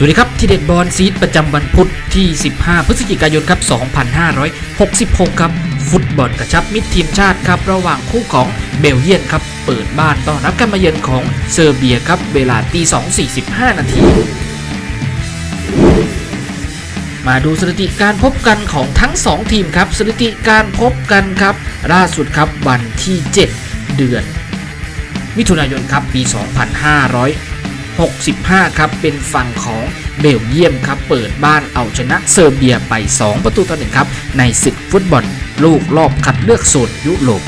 สวัสดีครับที่เด็ดบอลซีดประจำวันพุธที่ 15 พฤศจิกายนครับ 2566 ครับ ฟุตบอลกระชับมิตรทีมชาติครับ ระหว่างคู่ของเบลเยียนครับ เปิดบ้านต้อนรับการมาเยือนของเซอร์เบียครับ เวลาตี2.45 นาที มาดูสถิติการพบกันของทั้ง 2 ทีมครับ สถิติการพบกันครับ ล่าสุดครับวันที่ 7 เดือน มิถุนายนครับปี 2,500 65 ครับ เป็นฝั่งของเบลเยียมครับ เปิดบ้านเอาชนะเซอร์เบียไป 2 ประตูต่อหนึ่งครับ ในศึกฟุตบอลลูกรอบคัดเลือกโซนยุโรป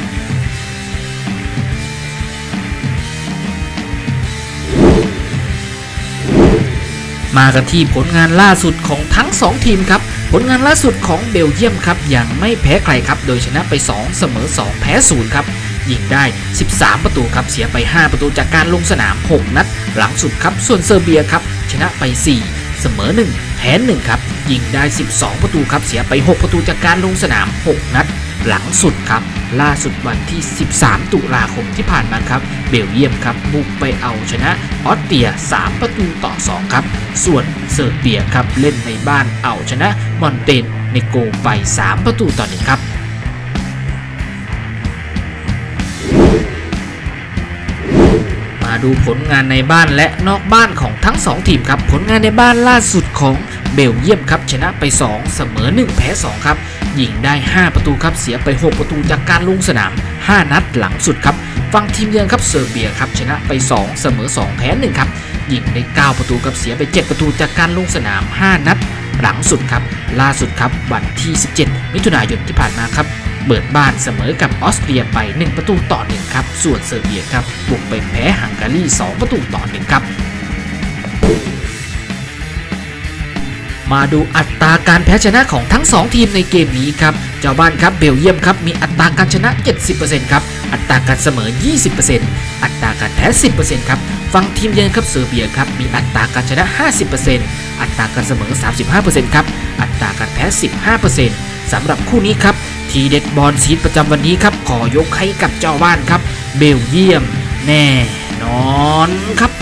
มากันที่ผลงานล่าสุดของทั้ง 2 ทีมครับ ผลงานล่าสุดของเบลเยียมครับยังไม่แพ้ใครครับ โดยชนะไป 2 เสมอ 2 แพ้ 0 ครับ ยิงได้ 13 ประตูครับ เสียไป 5 ประตูจากการลงสนาม 6 นัด หลังสุดครับส่วนเซอร์เบียครับชนะไป 4 เสมอ 1 แพ้1ครับยิงได้ 12 ประตูครับเสียไป 6 ประตูจากการลงสนาม 6 นัด หลังสุดครับล่าสุดวันที่ 13 ตุลาคมที่ผ่านมาครับ เบลเยียมครับบุกไปเอาชนะออสเตรีย 3 ประตูต่อ 2 ครับ ส่วนเซอร์เบียครับเล่นในบ้านเอาชนะมอนเตนเนโกไป 3 ประตูต่อ 1 ครับ ดูผลงานในบ้านและนอกบ้านของทั้ง 2 ทีมครับ ผลงานในบ้านล่าสุดของเบลเยียมครับชนะไป 2 เสมอ 1 แพ้ 2 ครับยิงได้ 5 ประตูครับเสียไป 6 ประตูจากการลงสนาม 5 นัดหลังสุดครับฝั่งทีมเยือนครับเซอร์เบียครับชนะไป 2 เสมอ 2 แพ้ 1 ครับยิงได้ 9 ประตูครับเสียไป 7 ประตูจากการลงสนาม 5 นัดหลังสุดครับล่าสุดครับวันที่ 17 มิถุนายนที่ผ่านมาครับ เปิดบ้านเสมอกับออสเตรียไป 1 ประตูต่อ 1 ครับ ส่วนเซอร์เบียครับบุกไปแพ้ฮังการี 2 ประตูต่อ 1 ครับ มาดูอัตราการแพ้ชนะของทั้ง 2 ทีมในเกมนี้ครับ เจ้าบ้านครับเบลเยียมครับมีอัตราการชนะ 70%ครับ อัตราการเสมอ 20%อัตราการแพ้ 10%ครับ ฝั่งทีมเยือนครับเซอร์เบียครับมีอัตราการชนะ 50%อัตราการเสมอ 35%ครับ อัตราการแพ้ 15%สำหรับคู่นี้ครับ ทีเด็ดบอลซีดประจำวันนี้ครับ ขอยกให้กับเจ้าบ้านครับ เบลเยียมแน่นอนครับ